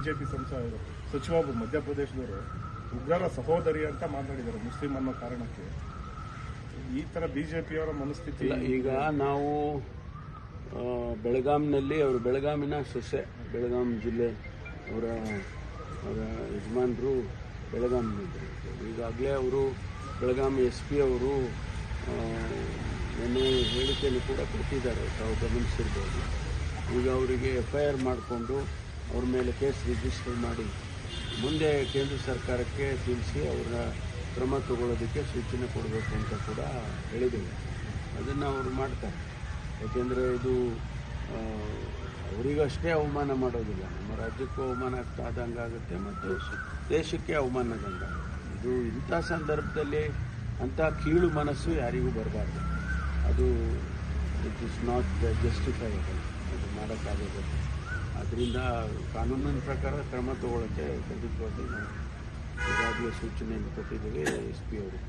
BJP ಸಂಸದರು ಸಚಿವ ಮಧ್ಯಪ್ರದೇಶದವರು ಉಗ್ರರ ಸಹೋದರಿ ಅಂತ ಮಾತಾಡಿದ್ದಾರೆ ಮುಸ್ಲಿಂ ಅನ್ನೋ ಕಾರಣಕ್ಕೆ. ಈ ತರ ಬಿಜೆಪಿಯವರ ಮನಸ್ಥಿತಿ ಈಗ ನಾವು ಬೆಳಗಾಂನಲ್ಲಿ ಅವರು ಬೆಳಗಾಮಿನ ಸೊಸೆ ಬೆಳಗಾಂ ಜಿಲ್ಲೆ ಅವರ ಅವರ ಯಜಮಾನರು ಬೆಳಗಾಂನಿದ್ರು ಈಗಾಗಲೇ ಅವರು ಬೆಳಗಾಂ ಎಸ್ ಪಿ ಅವರು ನಿನ್ನೆ ಹೇಳಿಕೆಯನ್ನು ಕೂಡ ಕೊಟ್ಟಿದ್ದಾರೆ. ತಾವು ಗಮನಿಸಿರ್ಬೋದು. ಈಗ ಅವರಿಗೆ ಎಫ್ ಐ ಆರ್ ಮಾಡಿಕೊಂಡು ಅವ್ರ ಮೇಲೆ ಕೇಸ್ ರಿಜಿಸ್ಟರ್ ಮಾಡಿ ಮುಂದೆ ಕೇಂದ್ರ ಸರ್ಕಾರಕ್ಕೆ ತಿಳಿಸಿ ಅವರ ಕ್ರಮ ತಗೊಳ್ಳೋದಕ್ಕೆ ಸೂಚನೆ ಕೊಡಬೇಕು ಅಂತ ಕೂಡ ಹೇಳಿದ್ದೇವೆ. ಅದನ್ನು ಅವರು ಮಾಡ್ತಾರೆ. ಯಾಕೆಂದರೆ ಇದು ಅವರಿಗಷ್ಟೇ ಅವಮಾನ ಮಾಡೋದಿಲ್ಲ. ನಮ್ಮ ರಾಜ್ಯಕ್ಕೂ ಅವಮಾನ ಆಗ್ತಾ ಆದಂಗೆ ಆಗುತ್ತೆ ಮತ್ತು ದೇಶಕ್ಕೆ ಅವಮಾನದಂಗೆ ಇದು ಇಂಥ ಸಂದರ್ಭದಲ್ಲಿ ಅಂಥ ಕೀಳು ಮನಸ್ಸು ಯಾರಿಗೂ ಬರಬಾರ್ದು. ಅದು ಇಟ್ ಇಸ್ ನಾಟ್ ಜಸ್ಟಿಫೈಬಲ್ ಅದು ಮಾಡೋಕ್ಕಾಗೋದಿಲ್ಲ ಅದರಿಂದ ಕಾನೂನಿನ ಪ್ರಕಾರ ಕ್ರಮ ತಗೊಳ್ಳೋಕ್ಕೆ ಖಂಡಿತವಾಗಿ ನಾವು ಈಗಾಗಲೇ ಸೂಚನೆಯನ್ನು ಕೊಟ್ಟಿದ್ದೇವೆ ಎಸ್ ಪಿ ಅವರಿಗೆ